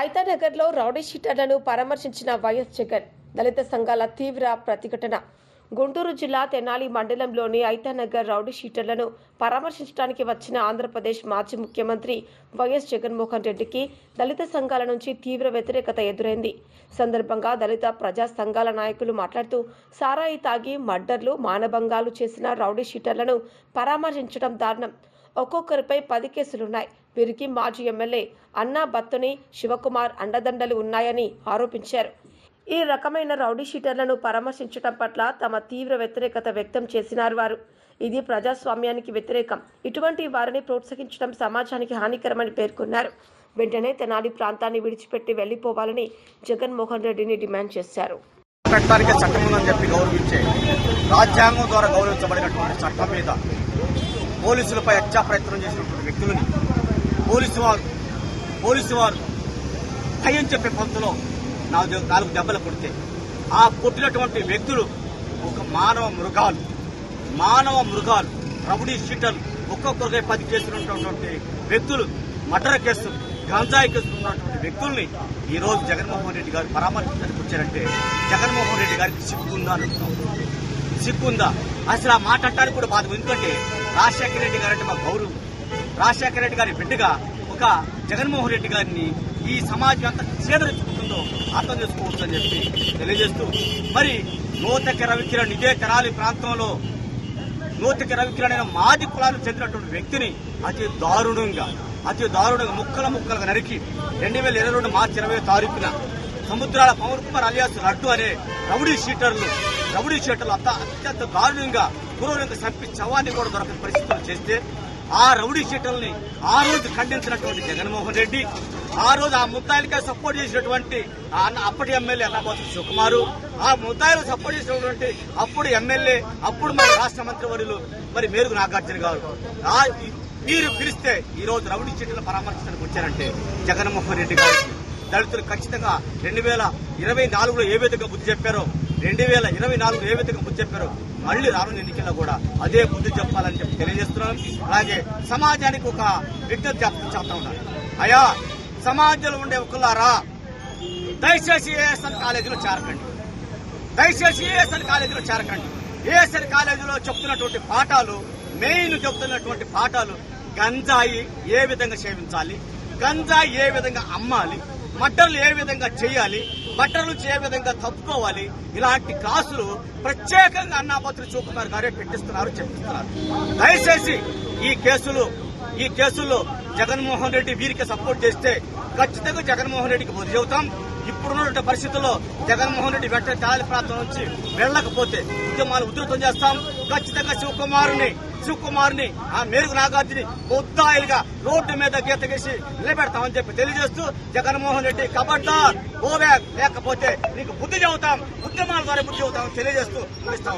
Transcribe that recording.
ఐతానగర్లో rowdy షీటర్లను పరామర్శించిన YS Jagan. దళిత సంఘాల తీవ్ర ప్రతిఘటన. గుంటూరు జిల్లా తెనాలి మండలంలోని ఐతానగర్ రౌడీ షీటర్లను పరామర్శించడానికి వచ్చిన ఆంధ్రప్రదేశ్ మాజీ ముఖ్యమంత్రి వైఎస్ జగన్మోహన్ రెడ్డికి దళిత సంఘాల నుంచి తీవ్ర వ్యతిరేకత ఎదురైంది. సందర్భంగా దళిత ప్రజా సంఘాల నాయకులు మాట్లాడుతూ సారాయి తాగి మర్డర్లు మానభంగాలు చేసిన రౌడీ షీటర్లను పరామర్శించడం దారుణం. ఒక్కొక్కరిపై పది కేసులున్నాయి. వీరికి మాజీ ఎమ్మెల్యే అన్నా బత్తుని శివకుమార్ అండదండలు ఉన్నాయని ఆరోపించారు. ఈ రకమైన రౌడీ షీటర్లను పరామర్శించడం పట్ల తమ తీవ్ర వ్యతిరేకత వ్యక్తం చేసినారు వారు. ఇది ప్రజాస్వామ్యానికి వ్యతిరేకం. ఇటువంటి వారిని ప్రోత్సహించడం సమాజానికి హానికరమని పేర్కొన్నారు. వెంటనే తెనాలి ప్రాంతాన్ని విడిచిపెట్టి వెళ్ళిపోవాలని జగన్మోహన్ రెడ్డిని డిమాండ్ చేశారు. పెట్టడానికి చట్టం ఉందని చెప్పి గౌరవించే రాజ్యాంగం ద్వారా గౌరవించబడినటువంటి చట్టం మీద పోలీసులపై హత్యా ప్రయత్నం చేసినటువంటి వ్యక్తులని పోలీసు వారు పోలీసు వారు భయం చెప్పే పంతులో నాలుగు నాలుగు దెబ్బలు కొడితే. ఆ కొట్టినటువంటి వ్యక్తులు ఒక మానవ మృగాలు. మానవ మృగాలు రౌడీ షీటర్లు ఒక్కొక్కరికై పది చేస్తున్నటువంటి వ్యక్తులు మర్డర్ కేసులు గంజాయి కేసులు ఉన్నటువంటి వ్యక్తుల్ని ఈరోజు జగన్మోహన్ రెడ్డి గారు పరామర్శించడానికి వచ్చారంటే జగన్మోహన్ రెడ్డి గారికి సిగ్గుందా అని సిగ్గుందా? అసలు ఆ మాట కూడా బాధ ఎందుకంటే రాజశేఖర రెడ్డి గారు అంటే మా గౌరవం. రాజశేఖర రెడ్డి గారి బిడ్డగా ఒక జగన్మోహన్ రెడ్డి గారిని ఈ సమాజం ఎంత చేదరించుకుంటుందో అర్థం చేసుకోవచ్చు అని చెప్పి తెలియజేస్తూ మరి నూతక రవికిరణ్ ఇదే తెరాలి ప్రాంతంలో నూతక రవికిరణ్ మాది కులాలకు చెందినటువంటి వ్యక్తిని అతి దారుణంగా అతి దారుణంగా ముక్కల ముక్కలుగా నరికి రెండు వేల ఇరవై రెండు మార్చి ఇరవై తారీఖున సముద్రాల పవన్ కుమార్ అలియాస్ లడ్డు అనే రౌడీ షీటర్లు రౌడీ షీటర్లు అంత అత్యంత దారుణంగా క్రూరంగా చంపి చవాన్ని కూడా దొరకని పరిస్థితులు చేస్తే ఆ రౌడీ షీటల్ని ఆ రోజు ఖండించినటువంటి జగన్మోహన్ రెడ్డి ఆ రోజు ఆ ముద్దాయిలకే సపోర్ట్ చేసినటువంటి ఆ అప్పటి ఎమ్మెల్యే అన్నపోతు సుకుమారు ఆ ముద్దాయిలు సపోర్ట్ చేసినటువంటి అప్పుడు ఎమ్మెల్యే అప్పుడు మరి రాష్ట్ర మంత్రివర్యులు మరి మేరుగు నాగార్జున గారు. మీరు పిలిస్తే ఈ రోజు రౌడీ చీటలు పరామర్శించడానికి వచ్చారంటే జగన్మోహన్ రెడ్డి గారికి దళితులు ఖచ్చితంగా రెండు వేల ఇరవై నాలుగులో ఏ విధంగా బుద్ధి చెప్పారో రెండు వేల ఇరవై నాలుగు ఏ విధంగా బుద్ధి చెప్పారో మళ్ళీ రానున్న ఎన్నికల్లో కూడా అదే బుద్ధి చెప్పాలని చెప్పి తెలియజేస్తున్నాం. అలాగే సమాజానికి ఒక విజ్ఞప్తి చెప్- చెప్తా ఉన్నాను అయా సమాజంలో ఉండే ఒకళ్ళారా దయచేసి ఏఎస్ఎన్ కాలేజీలో చేరకండి. దయచేసి ఏఎస్ఎన్ కాలేజీలో చేరకండి. ఏఎస్ఎన్ కాలేజీలో చెప్తున్నటువంటి పాఠాలు మెయిన్ చెప్తున్నటువంటి పాఠాలు గంజాయి ఏ విధంగా సేవించాలి గంజాయి ఏ విధంగా అమ్మాలి మట్టర్లు ఏ విధంగా చేయాలి మట్టర్లు ఏ విధంగా తప్పుకోవాలి ఇలాంటి క్లాసులు ప్రత్యేకంగా అన్నాపత్రి చూకుమార్ గారే పెట్టిస్తున్నారు చెప్పిస్తున్నారు దయచేసి ఈ కేసులు ఈ కేసుల్లో జగన్మోహన్ రెడ్డి వీరికి సపోర్ట్ చేస్తే ఖచ్చితంగా జగన్మోహన్ రెడ్డికి బుద్ధి చెబుతాం. ఇప్పుడున్నటువంటి పరిస్థితుల్లో జగన్మోహన్ రెడ్డి వెంటనే తాలి ప్రాంతం నుంచి వెళ్ళకపోతే ఉద్యమాలు ఉధృతం చేస్తాం. ఖచ్చితంగా శివకుమారుని శివకుమార్ని ఆ మేరుగు నాగార్జుని ముద్దాయిలుగా రోడ్డు మీద గీత గీసి నిలబెడతామని చెప్పి తెలియజేస్తూ జగన్మోహన్ రెడ్డి కబడ్డార్ గోబ్యాక్ లేకపోతే నీకు బుద్ధి చెబుతాం ఉద్యమాల ద్వారా బుద్ధి చెబుతామని తెలియజేస్తూ ముగిస్తా